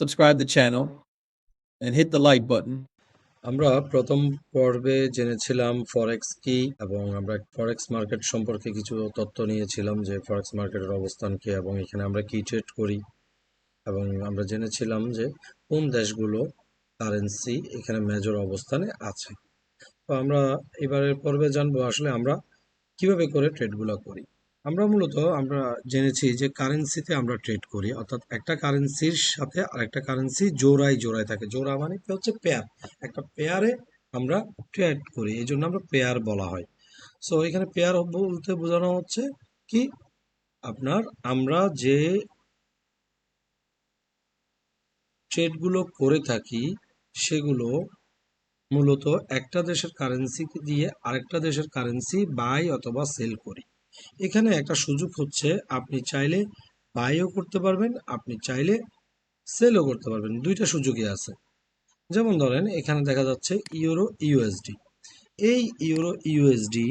subscribe the channel, and hit the like button. আমরা প্রথম পর্বে জেনেছিলাম ফরেক্স কি এবং আমরা ফরেক্স মার্কেট সম্পর্কে কিছু তথ্য নিয়েছিলাম যে ফরেক্স মার্কেটের অবস্থান কি এবং এখানে আমরা কি ট্রেড করি। এবং আমরা জেনেছিলাম যে কোন দেশগুলো কারেন্সি এখানে মেজর অবস্থানে আছে। তো আমরা এবারের পর্বে জানব আসলে আমরা কীভাবে করে ট্রেডগুলো করি। আমরা মূলত আমরা জেনেছি যে কারেন্সিতে আমরা ট্রেড করি, অর্থাৎ একটা কারেন্সির সাথে আরেকটা কারেন্সি জোড়ায় জোড়ায় থাকে। জোড়া মানে কি হচ্ছে পেয়ার একটা পেয়ারে আমরা ট্রেড করি, এই জন্য আমরা পেয়ার বলা হয়। সো এখানে পেয়ার বলতে বোঝানো হচ্ছে কি? আপনার আমরা যে ট্রেডগুলো করে থাকি, সেগুলো মূলত একটা দেশের কারেন্সি দিয়ে আরেকটা দেশের কারেন্সি বাই অথবা সেল করি। এখানে একটা সুযোগ হচ্ছে, আপনি চাইলে বাইও করতে পারবেন, আপনি চাইলে সেলও করতে পারবেন। দুইটা সুযোগই আছে। যেমন ধরেন, এখানে দেখা যাচ্ছে ইউরো ইউএসডি এই ইউরো ইউএসডি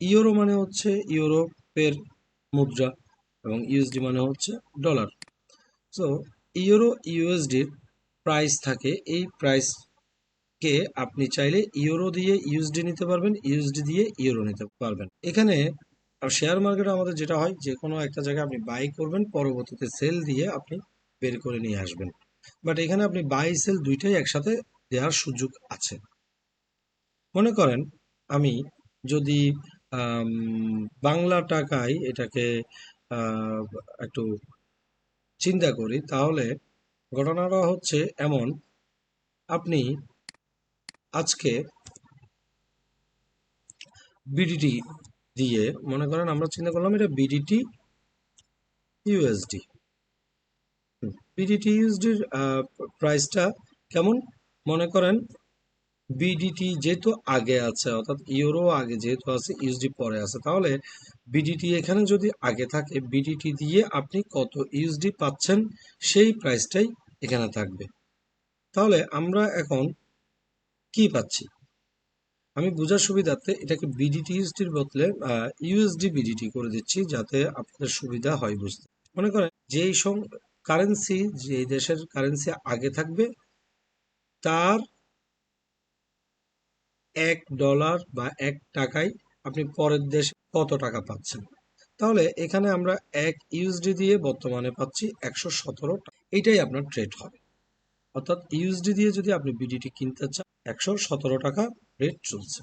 ইউরো মানে হচ্ছে ইউরোপের মুদ্রা এবং ইউএসডি মানে হচ্ছে ডলার সো ইউরো ইউএসডির প্রাইস থাকে, এই প্রাইসকে আপনি চাইলে ইউরো দিয়ে ইউএসডি নিতে পারবেন ইউএসডি দিয়ে ইউরো নিতে পারবেন। এখানে আর শেয়ার মার্কেটে আমাদের যেটা হয় যে কোনো একটা জায়গায় আপনি বাই করবেন, পরবর্তীতে সেল দিয়ে আপনি বের করে নিয়ে আসবেন। বাট এখানে আপনি বাই সেল দুইটাই একসাথে দেওয়ার সুযোগ আছে। মনে করেন, আমি যদি বাংলা টাকায় এটাকে একটু চিন্তা করি, তাহলে ঘটনাটা হচ্ছে এমন, আপনি আজকে বিডিটি দিয়ে মনে করেন আমরা চিন্তা করলাম এটা বিডিটি ইউএসডি বিডিটি ইউএসডির প্রাইসটা কেমন? মনে করেন বিডিটি যেহেতু আগে আছে, অর্থাৎ ইউরো আগে যেহেতু আছে ইউএসডি পরে আছে, তাহলে বিডিটি এখানে যদি আগে থাকে বিডিটি দিয়ে আপনি কত ইউএসডি পাচ্ছেন সেই প্রাইসটাই এখানে থাকবে। তাহলে আমরা এখন কি পাচ্ছি? আমি বোঝার সুবিধার্থে এটাকে বিডিটি ইউএসডির বদলে ইউএসডি বিডিটি করে দিচ্ছি যাতে আপনাদের সুবিধা হয় বুঝতে। মনে করেন যেই কারেন্সি যে দেশের কারেন্সি আগে থাকবে, তার এক ডলার বা এক টাকায় আপনি পরের দেশে কত টাকা পাচ্ছেন। তাহলে এখানে আমরা এক ইউএসডি দিয়ে বর্তমানে পাচ্ছি একশো সতেরো এটাই আপনার ট্রেড হবে। অর্থাৎ ইউএসডি দিয়ে যদি আপনি বিডিটি কিনতে চান, একশো সতেরো টাকা রেট চলছে।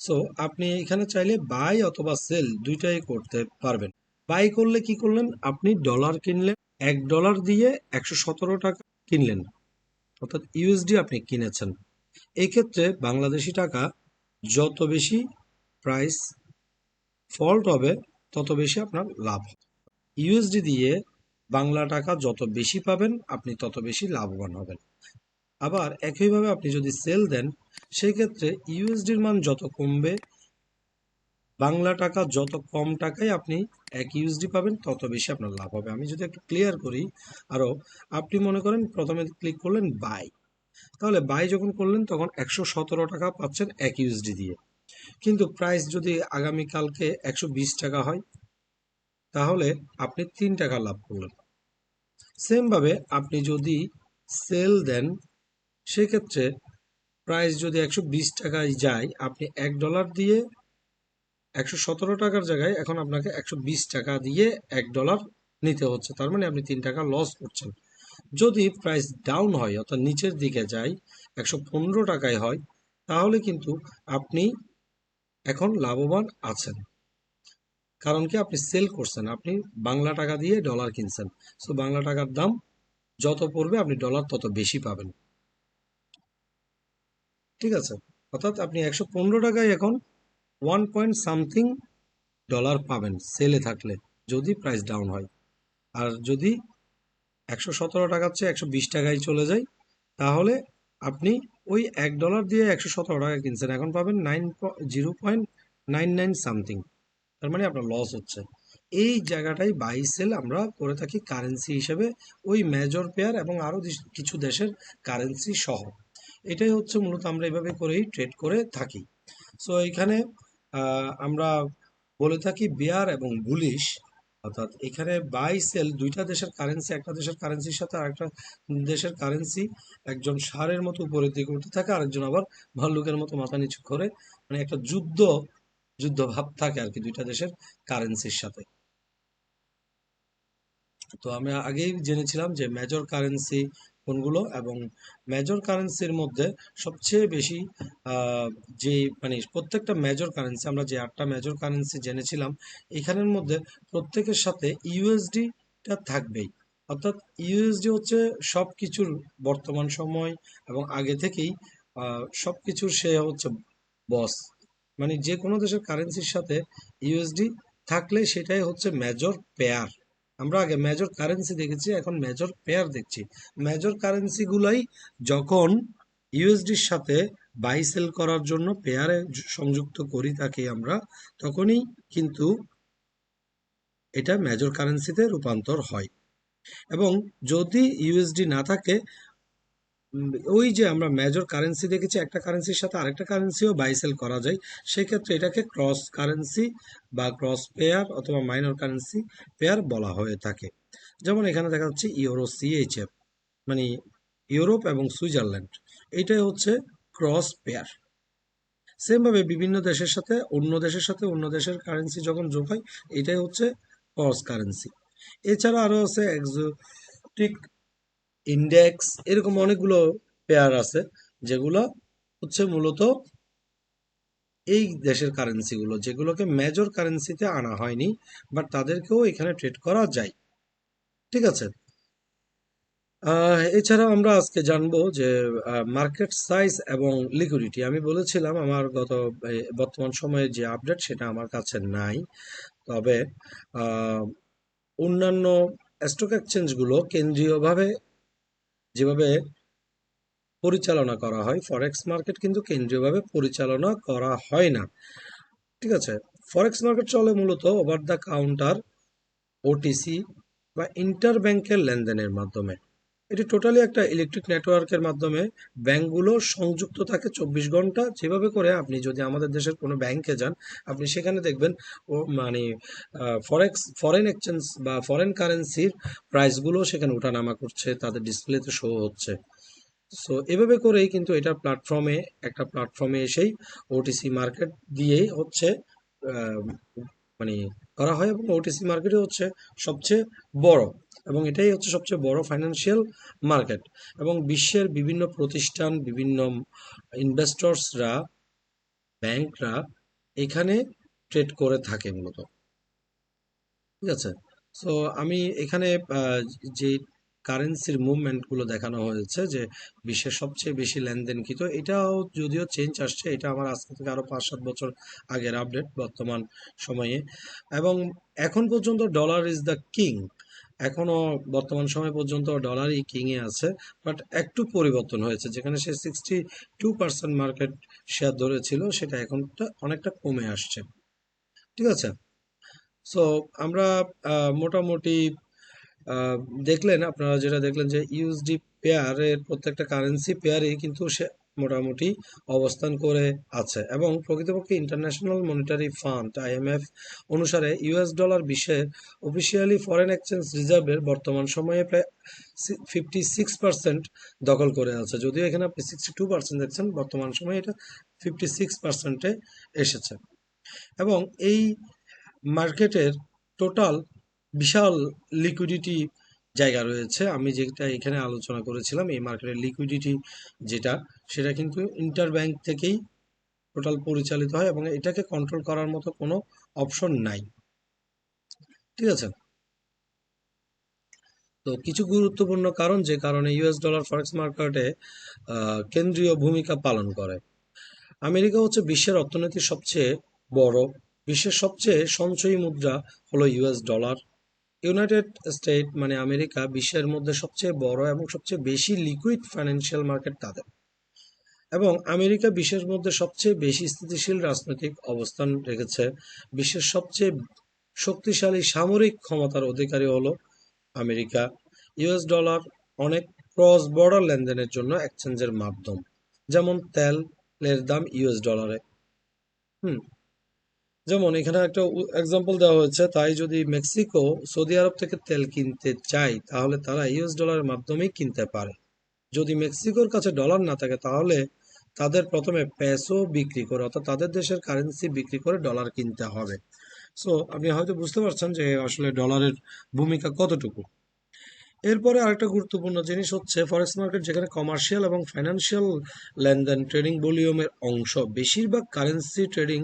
সো আপনি এখানে চাইলে বাই অথবা সেল দুইটাই করতে পারবেন। বাই করলে কি করলেন? আপনি ডলার কিনলেন, এক ডলার দিয়ে একশো সতেরো টাকা কিনলেন। অর্থাৎ ইউএসডি আপনি কিনেছেন। এই ক্ষেত্রে বাংলাদেশি টাকা যত বেশি প্রাইস ফল্ট হবে, তত বেশি আপনার লাভ ইউএসডি দিয়ে বাংলা টাকা যত বেশি পাবেন, আপনি তত বেশি লাভবান হবেন। আবার একইভাবে আপনি যদি সেল দেন সেই ক্ষেত্রে ইউএসডির মান যত কমবে, বাংলা টাকা যত কম টাকায় আপনি এক ইউএসডি পাবেন, তত বেশি আপনার লাভ হবে। আমি যদি একটু ক্লিয়ার করি আরও আপনি মনে করেন প্রথমে ক্লিক করলেন বাই তাহলে বাই যখন করলেন, তখন একশো সতেরো টাকা পাচ্ছেন এক ইউএসডি দিয়ে। কিন্তু প্রাইস যদি আগামী কালকে একশো বিশ টাকা হয়, তাহলে আপনি তিন টাকা লাভ করলেন। সেমভাবে আপনি যদি সেল দেন সেক্ষেত্রে প্রাইস যদি একশো বিশ টাকায় যায়, আপনি এক ডলার দিয়ে একশো সতেরো টাকার জায়গায় এখন আপনাকে একশো বিশ টাকা দিয়ে এক ডলার নিতে হচ্ছে। তার মানে আপনি তিন টাকা লস করছেন। যদি প্রাইস ডাউন হয়, অর্থাৎ নিচের দিকে যায়, একশো পনেরো টাকায় হয়, তাহলে কিন্তু আপনি এখন লাভবান আছেন। কারণ কি? আপনি সেল করছেন। আপনি বাংলা টাকা দিয়ে ডলার কিনছেন। সো বাংলা টাকার দাম যত পড়বে, আপনি ডলার তত বেশি পাবেন। ঠিক আছে? অর্থাৎ আপনি একশো পনেরো টাকায় এখন ওয়ান পয়েন্ট সামথিং ডলার পাবেন সেলে থাকলে, যদি প্রাইস ডাউন হয়। আর যদি একশো সতেরো টাকার চেয়ে একশো বিশ টাকায় চলে যায়, তাহলে আপনি ওই এক ডলার দিয়ে একশো সতেরো টাকা কিনছেন। এখন পাবেন nine zero point nine nine something তার মানে আপনার লস হচ্ছে। এই জায়গাটাই বাই সেল আমরা করে থাকি কারেন্সি হিসেবে, ওই মেজর পেয়ার এবং আরও কিছু দেশের কারেন্সি সহ। এটাই হচ্ছে মূলত আমরা এভাবে করেই ট্রেড করে থাকি। সো এখানে আমরা বলে থাকি বেয়ার এবং বুলিশ অর্থাৎ এখানে বাই সেল দুইটা দেশের কারেন্সি একটা দেশের কারেন্সির সাথে আরেকটা দেশের কারেন্সি একজন ষাঁড়ের মতো উপরের দিকে উঠে থাকে, আরেকজন আবার ভাল্লুকের মতো মাথা নিচু করে মানে একটা যুদ্ধ যুদ্ধ ভাব থাকে আর কি দুইটা দেশের কারেন্সির সাথে। তো আমরা আগেই জেনেছিলাম যে মেজর কারেন্সি কোনগুলো এবং মেজর কারেন্সির মধ্যে সবচেয়ে বেশি যে মানে প্রত্যেকটা মেজর কারেন্সি আমরা যে আটটা মেজর কারেন্সি জেনেছিলাম, এখানের মধ্যে প্রত্যেকের সাথে ইউএসডিটা থাকবেই। অর্থাৎ ইউএসডি হচ্ছে সব কিছুর বর্তমান সময় এবং আগে থেকেই সব কিছুর সে হচ্ছে বস মানে যে কোনো দেশের কারেন্সির সাথে ইউএসডি থাকলে সেটাই হচ্ছে মেজর পেয়ার আমরা আগে মেজর কারেন্সি দেখেছি, এখন মেজর পেয়ার দেখছি। মেজর কারেন্সি গুলাই যখন ইউএসডির সাথে বাই সেল করার জন্য পেয়ারে সংযুক্ত করি তাকে আমরা, তখনই কিন্তু এটা মেজর কারেন্সিতে রূপান্তর হয়। এবং যদি ইউএসডি না থাকে ওই যে আমরা মেজর কারেন্সি দেখেছি, একটা কারেন্সির সাথে আরেকটা কারেন্সিও বাই সেল করা যায়। সেক্ষেত্রে এটাকে ক্রস কারেন্সি বা ক্রস পেয়ার অথবা মাইনর কারেন্সি পেয়ার বলা হয়ে থাকে। যেমন এখানে দেখা যাচ্ছে ইউরো সিএইচএফ মানে ইউরোপ এবং সুইজারল্যান্ড। এইটাই হচ্ছে ক্রস পেয়ার সেম ভাবে বিভিন্ন দেশের সাথে, অন্য দেশের সাথে, অন্য দেশের কারেন্সি যখন যোগ হয়, এটাই হচ্ছে ক্রস কারেন্সি এছাড়া আরও আছে এক্সোটিক ইন্ডেক্স এরকম অনেকগুলো পেয়ার আছে, যেগুলো হচ্ছে মূলত এই দেশের কারেন্সিগুলো যেগুলোকে মেজর কারেন্সিতে আনা হয়নি বাট তাদেরকেও এখানে ট্রেড করা যায়। ঠিক আছে? এছাড়াও আমরা আজকে জানব যে মার্কেট সাইজ এবং লিকুইডিটি আমি বলেছিলাম আমার গত বর্তমান সময়ে যে আপডেট সেটা আমার কাছে নাই। তবে অন্যান্য স্টক এক্সচেঞ্জগুলো কেন্দ্রীয়ভাবে যেভাবে পরিচালনা করা হয় ফরেক্স মার্কেট কিন্তু কেন্দ্রীয়ভাবে পরিচালনা করা হয় না। ঠিক আছে? ফরেক্স মার্কেট চলে মূলত ওভার দ্য কাউন্টার ওটিসি বা ইন্টার ব্যাংকের লেনদেনের মাধ্যমে। এটি টোটালি একটা ইলেকট্রিক নেটওয়ার্কের মাধ্যমে ব্যাংকগুলো সংযুক্ত থাকে চব্বিশ ঘণ্টা। যেভাবে করে আপনি যদি আমাদের দেশের কোনো ব্যাংকে যান, আপনি সেখানে দেখবেন, ও মানে ফরেক্স ফরেন এক্সচেঞ্জ বা ফরেন কারেন্সির প্রাইসগুলো সেখানে ওঠানামা করছে, তাদের ডিসপ্লেতে শো হচ্ছে। সো এভাবে করেই কিন্তু এটা প্ল্যাটফর্মে একটা প্ল্যাটফর্মে এসেই ওটিসি মার্কেট দিয়েই হচ্ছে মানে করা হয় এবং ওটিসি মার্কেটই হচ্ছে সবচেয়ে বড় এবং এটাই হচ্ছে সবচেয়ে বড় ফাইন্যান্সিয়াল মার্কেট এবং বিশ্বের বিভিন্ন প্রতিষ্ঠান, বিভিন্ন ইনভেস্টর্সরা ব্যাংকরা এখানে ট্রেড করে থাকে মূলত। ঠিক আছে? সো আমি এখানে যে কারেন্সির মুভমেন্টগুলো দেখানো হয়েছে যে বিশ্বের সবচেয়ে বেশি লেনদেনকৃত এটাও যদিও চেঞ্জ আসছে, এটা আমার আজকে থেকে আরও পাঁচ সাত বছর আগের আপডেট বর্তমান সময়ে। এবং এখন পর্যন্ত ডলার ইজ দ্য কিং এখনও বর্তমান সময় পর্যন্ত ডলারই কিংয়ে আছে বাট একটু পরিবর্তন হয়েছে, যেখানে সে sixty two percent market share ধরেছিল, সেটা এখন অনেকটা কমে আসছে। ঠিক আছে? সো আমরা মোটামুটি দেখলেন, আপনারা যেটা দেখলেন যে ইউএসডি পেয়ারের প্রত্যেকটা কারেন্সি পেয়ারই কিন্তু সে মোটামুটি অবস্থান করে আছে এবং প্রকৃতপক্ষে ইন্টারন্যাশনাল মনিটারি ফান্ড আইএমএফ অনুসারে ইউএস ডলার বিশ্বের অফিসিয়ালি ফরেন এক্সচেঞ্জ রিজার্ভের বর্তমান সময়ে প্রায় ফিফটি সিক্স পার্সেন্ট দখল করে আছে। যদিও এখানে আপনি সিক্সটি টু পার্সেন্ট দেখছেন, বর্তমান সময়ে এটা ফিফটি সিক্স পার্সেন্টে এসেছে। এবং এই মার্কেটের টোটাল বিশাল লিকুইডিটি জায়গা রয়েছে। আমি যেটা এখানে আলোচনা করেছিলাম, এই মার্কেটের লিকুইডিটি যেটা, সেটা কিন্তু ইন্টার ব্যাংক থেকেই টোটাল পরিচালিত হয় এবং এটাকে কন্ট্রোল করার মতো কোনো অপশন নাই। ঠিক আছে? তো কিছু গুরুত্বপূর্ণ কারণ, যে কারণে ইউএস ডলার ফরেক্স মার্কেটে কেন্দ্রীয় ভূমিকা পালন করে। আমেরিকা হচ্ছে বিশ্বের অর্থনীতির সবচেয়ে বড়, বিশ্বের সবচেয়ে সঞ্চয়ী মুদ্রা হলো ইউএস ডলার ইউনাইটেড স্টেট মানে আমেরিকা, বিশ্বের মধ্যে সবচেয়ে বড় এবং সবচেয়ে বেশি লিকুইড ফাইন্যান্সিয়াল মার্কেট তাদের। এবং আমেরিকা বিশ্বের মধ্যে সবচেয়ে বেশি স্থিতিশীল রাজনৈতিক অবস্থান রেখেছে। বিশ্বের সবচেয়ে শক্তিশালী সামরিক ক্ষমতার অধিকারী হলো আমেরিকা। ইউএস ডলার অনেক ক্রস বর্ডার লেনদেনের জন্য এক্সচেঞ্জের মাধ্যম। যেমন তেলের দাম ইউএস ডলারে হুম যেমন এখানে একটা এক্সাম্পল দেওয়া হয়েছে, তাই যদি মেক্সিকো সৌদি আরব থেকে তেল কিনতে চায়, তাহলে তারা ইউএস ডলারের মাধ্যমেই কিনতে পারে। যদি মেক্সিকোর কাছে ডলার না থাকে, তাহলে তাদের প্রথমে পেসো বিক্রি করে, অর্থাৎ তাদের দেশের কারেন্সি বিক্রি করে ডলার কিনতে হবে। সো আপনি হয়তো বুঝতে পারছেন যে আসলে ডলারের ভূমিকা কতটুকু। এরপরে আরেকটা গুরুত্বপূর্ণ জিনিস হচ্ছে ফরেক্স মার্কেট যেখানে কমার্শিয়াল এবং ফাইন্যান্সিয়াল লেনদেন ট্রেডিং ভলিউমের অংশ। বেশিরভাগ কারেন্সি ট্রেডিং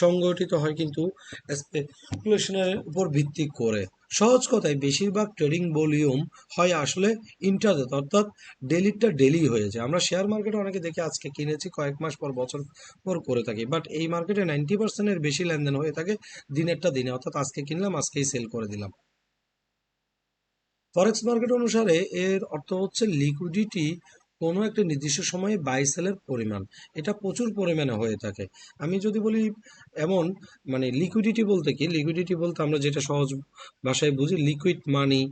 সংগঠিত হয় কিন্তু স্পেকুলেশনের উপর ভিত্তি করে। সহজ কথায়, বেশিরভাগ ট্রেডিং ভলিউম হয় আসলে ইন্টারনেট অর্থাৎ ডেলিটা ডেলি হয়ে যায়। আমরা শেয়ার মার্কেটে অনেকে দেখি আজকে কিনেছি, কয়েক মাস পর, বছর পর করে থাকি। বাট এই মার্কেটে নাইনটি পার্সেন্টের বেশি লেনদেন হয়ে থাকে দিনেরটা দিনে। অর্থাৎ আজকে কিনলাম, আজকেই সেল করে দিলাম। ফরেক্স মার্কেট অনুসারে এর অর্থ হচ্ছে লিকুইডিটি কোনো একটা নির্দিষ্ট সময়ে বাই সেলের পরিমাণ। এটা প্রচুর পরিমাণে হয়ে থাকে। আমি যদি বলি এমন মানে লিকুইডিটি বলতে কি? লিকুইডিটি বলতে আমরা যেটা সহজ ভাষায় বুঝি লিকুইড মানি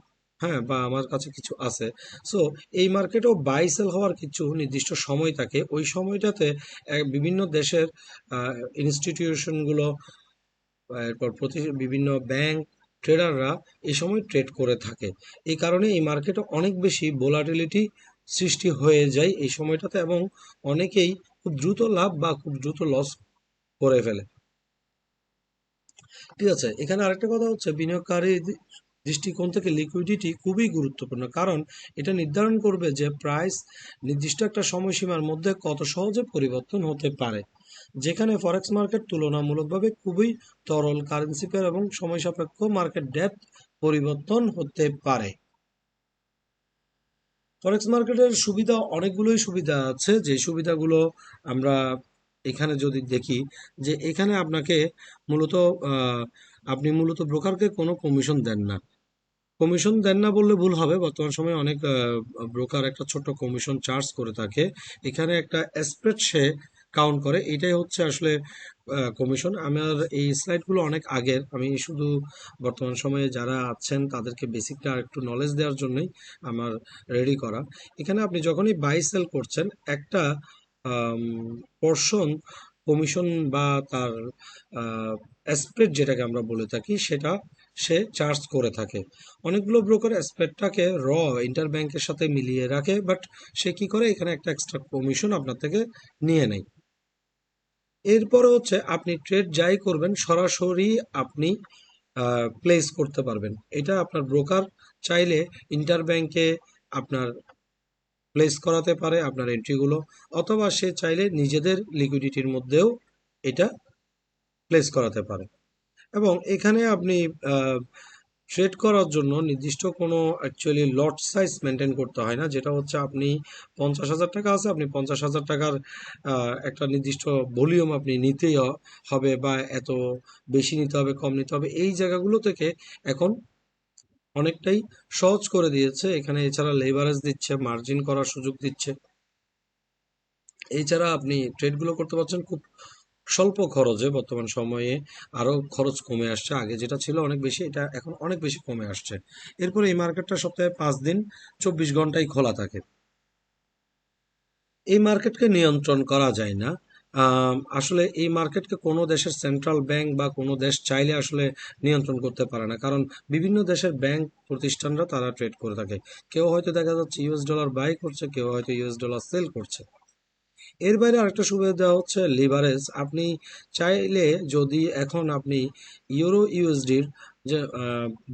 হ্যাঁ বা আমার কাছে কিছু আছে। সো এই মার্কেটেও বাই সেল হওয়ার কিছু নির্দিষ্ট সময় থাকে। ওই সময়টাতে বিভিন্ন দেশের ইনস্টিটিউশনগুলো এরপর প্রতি, বিভিন্ন ব্যাংক ট্রেডাররা এই সময় ট্রেড করে থাকে। এই কারণে এই মার্কেটে অনেক বেশি ভোলাটিলিটি সৃষ্টি হয়ে যায় এই সময়টাতে এবং অনেকেই খুব দ্রুত লাভ বা খুব দ্রুত লস করে ফেলে। ঠিক আছে, এখানে আরেকটা কথা হচ্ছে বিনিয়োগকারী দৃষ্টিকোণ থেকে লিকুইডিটি খুবই গুরুত্বপূর্ণ কারণ এটা নির্ধারণ করবে যে প্রাইস নির্দিষ্ট একটা সময়সীমার মধ্যে কত সহজে পরিবর্তন হতে পারে। যেখানে ফরেক্স মার্কেট তুলনামূলকভাবে খুবই তরল কারেন্সি পেয়ার এবং সময় সাপেক্ষ মার্কেট ডেপথ পরিবর্তন হতে পারে। ফরেক্স মার্কেটের সুবিধা, অনেকগুলোই সুবিধা আছে। যে সুবিধাগুলো আমরা এখানে যদি দেখি, যে এখানে আপনাকে মূলত আপনি মূলত ব্রোকারকে কোনো কমিশন দেন না। কমিশন দেন না বললে ভুল হবে। বর্তমান সময়ে অনেক ব্রোকার একটা ছোট্ট কমিশন চার্জ করে থাকে। এখানে একটা স্প্রেড সে কাউন্ট করে। এটাই হচ্ছে আসলে কমিশন আমার এই স্লাইডগুলো অনেক আগের। আমি শুধু বর্তমান সময়ে যারা আছেন, তাদেরকে বেসিকটা একটু নলেজ দেওয়ার জন্যই আমার রেডি করা। এখানে আপনি যখনই বাই সেল করছেন, একটা পোর্শন কমিশন বা তার স্প্রেড যেটাকে আমরা বলে থাকি, সেটা সে চার্জ করে থাকে। অনেকগুলো ব্রোকার স্প্রেডটাকে র ইন্টার ব্যাংকের সাথে মিলিয়ে রাখে বাট সে কি করে? এখানে একটা এক্সট্রা কমিশন আপনার থেকে নিয়ে নেয়। এরপরে হচ্ছে আপনি ট্রেড যাই করবেন, সরাসরি আপনি প্লেস করতে পারবেন। এটা আপনার ব্রোকার চাইলে ইন্টার ব্যাংকে আপনার প্লেস করাতে পারে আপনার এন্ট্রিগুলো অথবা সে চাইলে নিজেদের লিকুইডিটির মধ্যেও এটা প্লেস করাতে পারে। এবং এখানে আপনি ট্রেড করার জন্য নির্দিষ্ট কোনো অ্যাকচুয়ালি লট সাইজ মেনটেন করতে হয় না। যেটা হচ্ছে আপনি পঞ্চাশ হাজার টাকা আছে, আপনি পঞ্চাশ হাজার টাকার একটা নির্দিষ্ট ভলিউম আপনি নিতেই হবে বা এত বেশি নিতে হবে, কম নিতে হবে। এই জায়গাগুলো থেকে এখন অনেকটাই সহজ করে দিয়েছে। এখানে এছাড়া লেবারেজ দিচ্ছে মার্জিন করার সুযোগ দিচ্ছে। এছাড়া আপনি ট্রেডগুলো করতে পারছেন খুব স্বল্প খরচে বর্তমান সময়ে আরও খরচ কমে আসছে। আগে যেটা ছিল অনেক বেশি, এটা এখন অনেক বেশি কমে আসছে। এরপরে এই মার্কেটটা সপ্তাহে পাঁচ দিন চব্বিশ ঘন্টাই খোলা থাকে। এই মার্কেটকে নিয়ন্ত্রণ করা যায় না। আসলে এই মার্কেটকে কোনো দেশের সেন্ট্রাল ব্যাংক বা কোনো দেশ চাইলে আসলে নিয়ন্ত্রণ করতে পারে না। কারণ বিভিন্ন দেশের ব্যাংক প্রতিষ্ঠানরা তারা ট্রেড করে থাকে। কেউ হয়তো দেখা যাচ্ছে ইউএস ডলার বাই করছে, কেউ হয়তো ইউএস ডলার সেল করছে। এর বাইরে আরেকটা সুবিধা হচ্ছে লিভারেজ আপনি চাইলে যদি এখন আপনি ইউরো ইউএসডির যে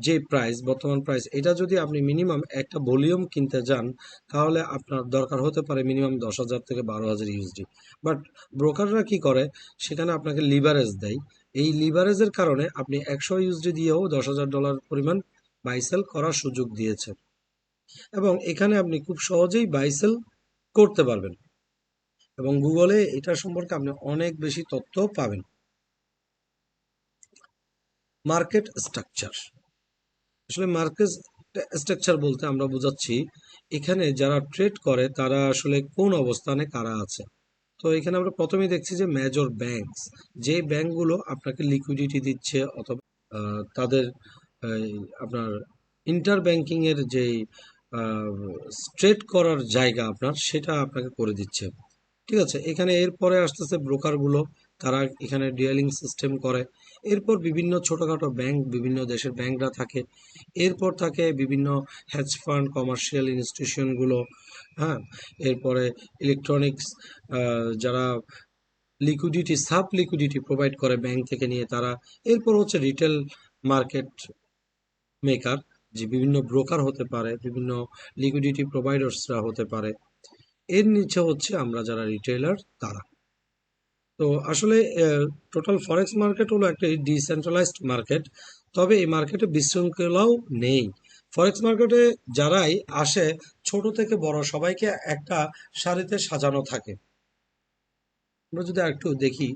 যে প্রাইস বর্তমান প্রাইস এটা যদি আপনি মিনিমাম একটা ভলিউম কিনতে যান, তাহলে আপনার দরকার হতে পারে মিনিমাম দশ হাজার থেকে বারো হাজার ইউএসডি বাট ব্রোকাররা কি করে? সেখানে আপনাকে লিভারেজ দেয়। এই লিভারেজের কারণে আপনি একশো ইউএসডি দিয়েও দশ হাজার ডলার পরিমাণ বাইসেল করার সুযোগ দিয়েছে এবং এখানে আপনি খুব সহজেই বাইসেল করতে পারবেন। এবং গুগলে এটা সম্পর্কে আপনি অনেক বেশি তথ্য পাবেন। Market structure. আসলে মার্কেট স্ট্রাকচার বলতে আমরা বোঝাচ্ছি, এখানে যারা ট্রেড করে তারা আসলে কোন অবস্থানে কারা আছে। তো এখানে আমরা প্রথমেই দেখছি যে মেজর ব্যাংকস যে ব্যাংকগুলো আপনাকে লিকুইডিটি দিচ্ছে অথবা তাদের আপনার ইন্টার ব্যাংকিংয়ের যে ট্রেড করার জায়গা আপনার, সেটা আপনাকে করে দিচ্ছে। ঠিক আছে? এখানে এরপরে আসতেছে ব্রোকারগুলো। তারা এখানে ডিয়ালিং সিস্টেম করে। এরপর বিভিন্ন ছোটোখাটো ব্যাংক বিভিন্ন দেশের ব্যাংকরা থাকে। এরপর থাকে বিভিন্ন হেজ ফান্ড কমার্শিয়াল ইনস্টিটিউশনগুলো হ্যাঁ? এরপরে ইলেকট্রনিক্স যারা লিকুইডিটি সাব লিকুইডিটি প্রোভাইড করে ব্যাংক থেকে নিয়ে তারা। এরপর হচ্ছে রিটেল মার্কেট মেকার যে বিভিন্ন ব্রোকার হতে পারে, বিভিন্ন লিকুইডিটি প্রোভাইডার্সরা হতে পারে। এর নিচে হচ্ছে আমরা যারা রিটেলার তারা। তো আসলে টোটাল ফরেক্স মার্কেট হলো একটা ডিসেন্ট্রালাইজড মার্কেট তবে এই মার্কেটে বিশৃঙ্খলাও নেই। ফরেক্স মার্কেটে যারাই আসে, ছোট থেকে বড় সবাইকে একটা সারিতে সাজানো থাকে। আমরা যদি একটু দেখি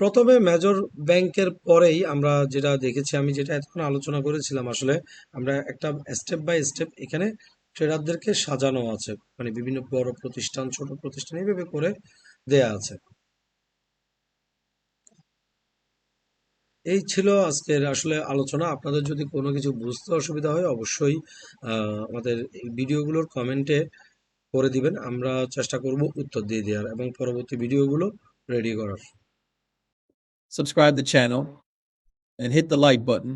প্রথমে মেজর ব্যাংকের পরেই আমরা যেটা দেখেছি, আমি যেটা এতক্ষণ আলোচনা করেছিলাম আসলে, আমরা একটা স্টেপ বাই স্টেপ এখানে ট্রেডারদেরকে সাজানো আছে। মানে বিভিন্ন বড় প্রতিষ্ঠান, ছোট প্রতিষ্ঠান এইভাবে করে দেয়া আছে। এই ছিল আজকের আসলে আলোচনা। আপনাদের যদি কোনো কিছু বুঝতে অসুবিধা হয়, অবশ্যই আমাদের ভিডিওগুলোর কমেন্টে করে দিবেন। আমরা চেষ্টা করব উত্তর দিয়ে দেওয়ার এবং পরবর্তী ভিডিওগুলো রেডি করার। Subscribe the channel and hit the like button.